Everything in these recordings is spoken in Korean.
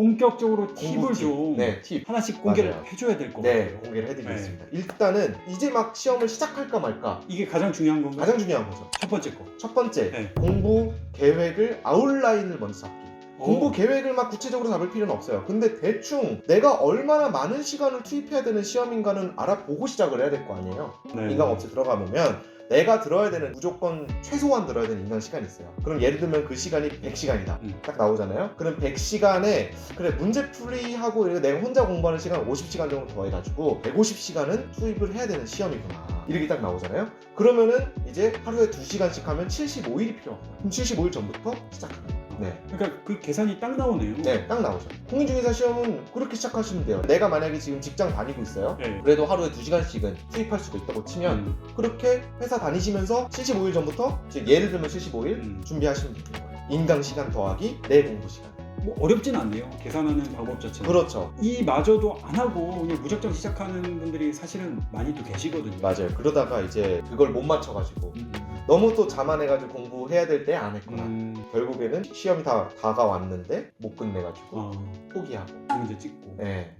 본격적으로 팁을 공부 팁. 좀 네, 팁. 하나씩 공개를 맞아요. 해줘야 될 것 네, 같아요. 공개를 해드리겠습니다. 일단은 이제 막 시험을 시작할까 말까 이게 가장 중요한 건가요? 가장 중요한 거죠. 첫 번째 거. 첫 번째, 네. 공부 계획을 아웃라인을 먼저 잡기. 공부 어, 계획을 막 구체적으로 잡을 필요는 없어요. 근데 대충 내가 얼마나 많은 시간을 투입해야 되는 시험인가는 알아보고 시작을 해야 될 거 아니에요. 네. 인강업체 들어가 보면 내가 들어야 되는 무조건 최소한 들어야 되는 인강 시간이 있어요. 그럼 예를 들면 그 시간이 100시간이다. 음. 딱 나오잖아요. 그럼 100시간에 그래 문제 풀이하고 내가 혼자 공부하는 시간 50시간 정도 더해가지고 150시간은 투입을 해야 되는 시험이구나. 이렇게 딱 나오잖아요. 그러면은 이제 하루에 2시간씩 하면 75일이 필요합니다. 그럼 75일 전부터 시작합니다. 네. 그러니까 그 계산이 딱 나오네요. 네, 딱 나오죠. 공인중개사 시험은 그렇게 시작하시면 돼요. 내가 만약에 지금 직장 다니고 있어요. 네. 그래도 하루에 2시간씩은 투입할 수도 있다고 치면 음, 그렇게 회사 다니시면서 75일 전부터 즉 예를 들면 75일 음. 준비하시면 되는 거예요. 인강 시간 더하기 내 공부 시간. 뭐 어렵진 않네요. 계산하는 방법 자체는. 그렇죠. 이 마저도 안 하고 그냥 무작정 시작하는 분들이 사실은 많이 또 계시거든요. 맞아요. 그러다가 이제 그걸 못 맞춰가지고 음, 너무 또 자만해가지고 공부해야 될 때 안 했구나. 음, 결국에는 시험이 다 다가왔는데 못 끝내가지고 어, 포기하고. 문제 찍고. 네.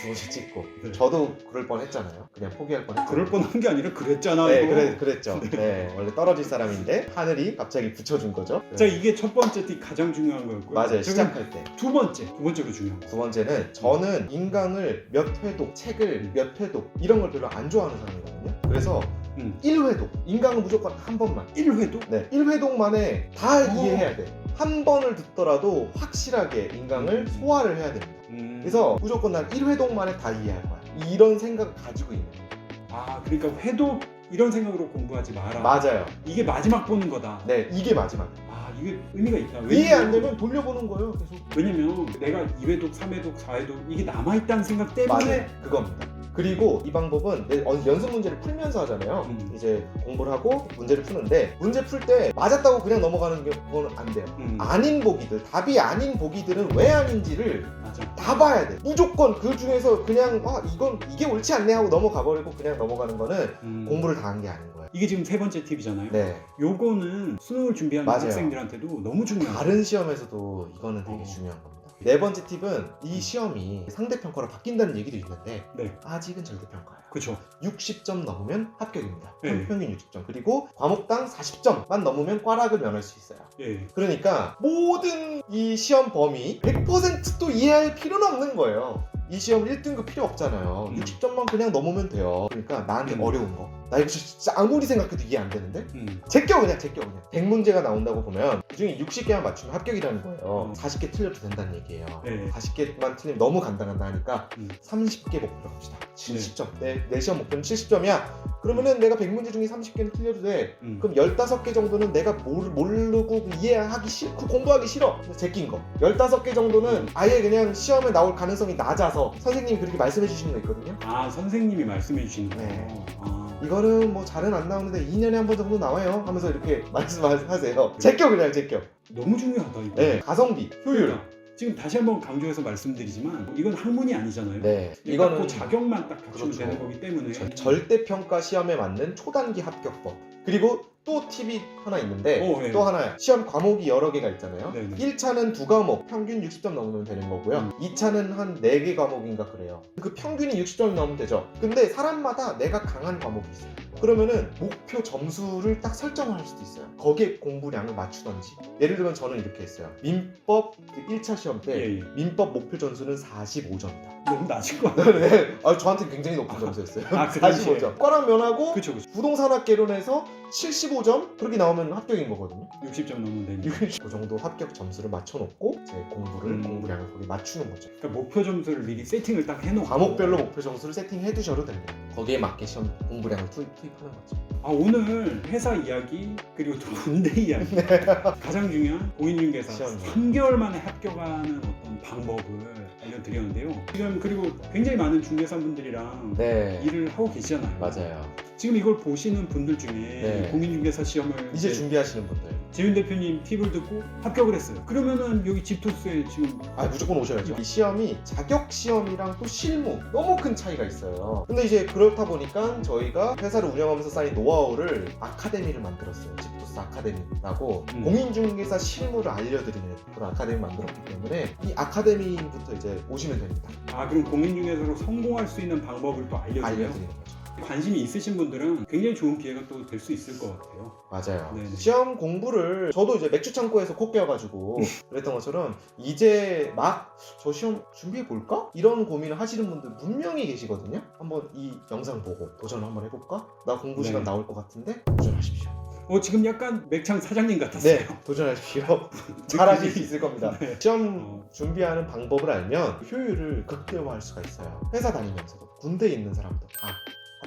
두번씩 찍고. 네. 저도 그럴 뻔했잖아요. 그냥 포기할 뻔했죠. 그럴 뻔한 게 아니라 그랬잖아요. 네, 그래, 그랬죠. 네, 원래 떨어질 사람인데 하늘이 갑자기 붙여준 거죠. 자 이게 첫 번째 팁 가장 중요한 거였고요. 맞아요. 시작할 때. 두 번째, 두 번째로 중요한 거. 두 번째는 저는 인강을 몇 회독, 책을 몇 회독 이런 걸 별로 안 좋아하는 사람이거든요. 그래서 음. 1회독, 인강은 무조건 한 번만. 1회도? 네, 1회독 만에 다 어. 이해해야 돼. 한 번을 듣더라도 확실하게 인강을 소화를 해야 됩니다. 음. 그래서 무조건 난 1회독 만에 다 이해할 거야. 이런 생각을 가지고 있는 거예요. 아 그러니까 회도 이런 생각으로 공부하지 마라. 맞아요. 이게 마지막 보는 거다. 네, 이게 마지막. 아 이게 의미가 있다. 이해 안 왜냐면- 되면 돌려보는 거예요, 계속. 왜냐면 내가 2회독, 3회독, 4회독 이게 남아 있다는 생각 때문에 맞아요. 그겁니다. 그리고 이 방법은 내 어, 연습 문제를 풀면서 하잖아요. 음. 이제 공부를 하고 문제를 푸는데 문제 풀 때 맞았다고 그냥 넘어가는 게 그건 안 돼요. 음, 아닌 보기들, 답이 아닌 보기들은 왜 아닌지를 맞아. 다 봐야 돼. 무조건 그 중에서 그냥 아 이건 이게 옳지 않네 하고 넘어가 버리고 그냥 넘어가는 거는 음. 공부를 다 한 게 아닌 거예요. 이게 지금 세 번째 팁이잖아요. 네. 요거는 수능을 준비하는 맞아요. 학생들한테도 너무 중요해요. 다른 시험에서도 이거는 되게 어. 중요한 겁니다. 네 번째 팁은 이 시험이 상대 평가로 바뀐다는 얘기도 있는데 네, 아직은 절대 평가예요. 그렇죠. 60점 넘으면 합격입니다. 네. 평균 60점. 그리고 과목당 40점만 넘으면 과락을 면할 수 있어요. 예. 그러니까 모든 이 시험 범위 100%또 이해할 필요는 없는 거예요. 이 시험 1등급 필요 없잖아요. 음. 60점만 그냥 넘으면 돼요. 그러니까 나한테 음. 어려운 거. 나 이거 진짜 아무리 생각해도 이해 안 되는데? 음. 제껴 그냥 제껴 그냥 100문제가 나온다고 보면 그중에 60개만 맞추면 합격이라는 거예요 음. 40개 틀려도 된다는 얘기예요 네. 40개만 틀리면 너무 간단하다 하니까 음. 30개 목표로 합시다 70점 내, 내 시험 목표는 70점이야 그러면은 내가 100문제 중에 30개는 틀려도 돼 음. 그럼 15개 정도는 내가 모르, 모르고 이해하기 싫고 공부하기 싫어 제낀 거 15개 정도는 아예 그냥 시험에 나올 가능성이 낮아서 선생님이 그렇게 말씀해 주시는 거 있거든요 아 선생님이 말씀해 주시는 거. 네. 아. 이거는 뭐 잘은 안 나오는데 2년에 한 번 정도 나와요 하면서 이렇게 말씀하세요 제껴 그냥 제껴 너무 중요하다 이거. 네, 가성비, 효율. 그러니까 지금 다시 한번 강조해서 말씀드리지만 이건 학문이 아니잖아요. 네, 이거는 이거는 자격만 딱 갖추면 그렇죠. 되는 거기 때문에 절- 절대 평가 시험에 맞는 초단기 합격법. 그리고 또 팁이 하나 있는데 어, 네. 또 하나 시험 과목이 여러 개가 있잖아요. 네, 네. 1차는 두 과목 평균 60점 넘으면 되는 거고요. 음. 2차는 한 4개 과목인가 그래요. 그 평균이 60점 넘으면 되죠. 근데 사람마다 내가 강한 과목이 있어요. 그러면은 목표 점수를 딱 설정을 할 수도 있어요. 거기에 공부량을 맞추던지. 예를 들면 저는 이렇게 했어요. 민법 1차 시험 때 예, 예. 민법 목표 점수는 45점이다. 너무 낮은 거 아니야? 네, 아, 저한테 굉장히 높은 점수였어요. 아, 그 당시에. 45점. 과랑 면하고 그쵸 그쵸. 부동산학 개론에서 75점 그렇게 나오면 합격인 거거든요. 60점 넘으면 되니까. 그 정도 합격 점수를 맞춰놓고 제 공부를 음. 공부량을 거기 맞추는 거죠. 그러니까 목표 점수를 미리 세팅을 딱 해놓고. 과목별로 목표 점수를 세팅해 두셔도 됩니다. 거기에 맞게 시험 공부량을 투입, 투입하는 거죠. 아 오늘 회사 이야기 그리고 또 군대 이야기 가장 중요한 공인중개사 시험. 3개월 만에 합격하는 어떤 방법을 알려드렸는데요. 지금 그리고 굉장히 많은 중개사분들이랑 네, 일을 하고 계시잖아요. 맞아요. 지금 이걸 보시는 분들 중에 네. 공인중개사 시험을 이제 준비하시는 분들 재윤 대표님 팁을 듣고 합격을 했어요. 그러면은 여기 집토스에 지금 아 무조건 오셔야죠. 이 시험이 자격 시험이랑 또 실무 너무 큰 차이가 있어요. 근데 이제 그렇다 보니까 저희가 회사를 운영하면서 쌓인 노하우를 아카데미를 만들었어요. 집토스 아카데미라고 음. 공인중개사 실무를 알려드리는 그런 아카데미 만들었기 때문에 이 아카데미부터 이제 오시면 됩니다. 아 그럼 공인중개사로 성공할 수 있는 방법을 또 알려줘요. 알려드리는 거죠. 관심이 있으신 분들은 굉장히 좋은 기회가 또 될 수 있을 것 같아요. 맞아요. 네네. 시험 공부를 저도 이제 맥주 창고에서 코 깨어가지고 그랬던 것처럼 이제 막 저 시험 준비해 볼까? 이런 고민을 하시는 분들 분명히 계시거든요. 한번 이 영상 보고 도전을 한번 해볼까? 나 공부 시간 네. 나올 것 같은데 도전하십시오. 어 지금 약간 맥창 사장님 같았어요. 네, 도전하십시오. 잘하실 수 있을 겁니다. 네. 시험 어. 준비하는 방법을 알면 효율을 극대화할 수가 있어요. 회사 다니면서도 군대에 있는 사람도 다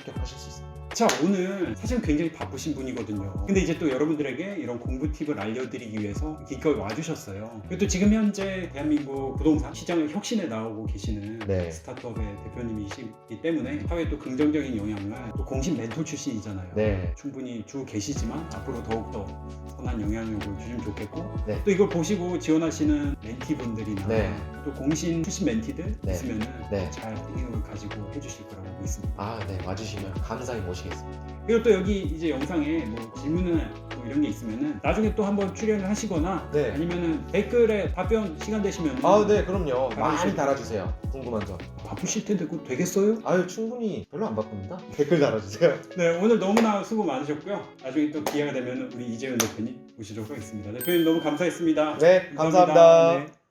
합격하실 수 있습니다. 자 오늘 사실 굉장히 바쁘신 분이거든요. 근데 이제 또 여러분들에게 이런 공부 팁을 알려드리기 위해서 기꺼이 와주셨어요. 그리고 또 지금 현재 대한민국 부동산 시장을 혁신해 나오고 계시는 네. 스타트업의 대표님이시기 때문에 사회에 또 긍정적인 영향을 또 공신 멘토 출신이잖아요. 네. 충분히 주고 계시지만 앞으로 더욱더 선한 영향력을 주시면 좋겠고 네. 또 이걸 보시고 지원하시는 멘티분들이나 네. 또 공신 출신 멘티들 네. 있으면은 네. 잘 힘을 가지고 해주실 거라고 믿습니다. 아, 네. 와주시 면 감사히 모시겠습니다. 그리고 또 여기 이제 영상에 뭐 질문이나 뭐 이런 게 있으면은 나중에 또 한번 출연을 하시거나 네. 아니면은 댓글에 답변 시간 되시면 아, 네, 그럼요. 많이 달아주세요. 달아주세요. 궁금한 점. 바쁘실 텐데 그거 되겠어요? 아유, 충분히 별로 안 바쁩니다. 댓글 달아주세요. 네 오늘 너무나 수고 많으셨고요. 나중에 또 기회가 되면 우리 이재현 대표님 모시도록 하겠습니다. 대표님 너무 감사했습니다. 네, 감사합니다. 네.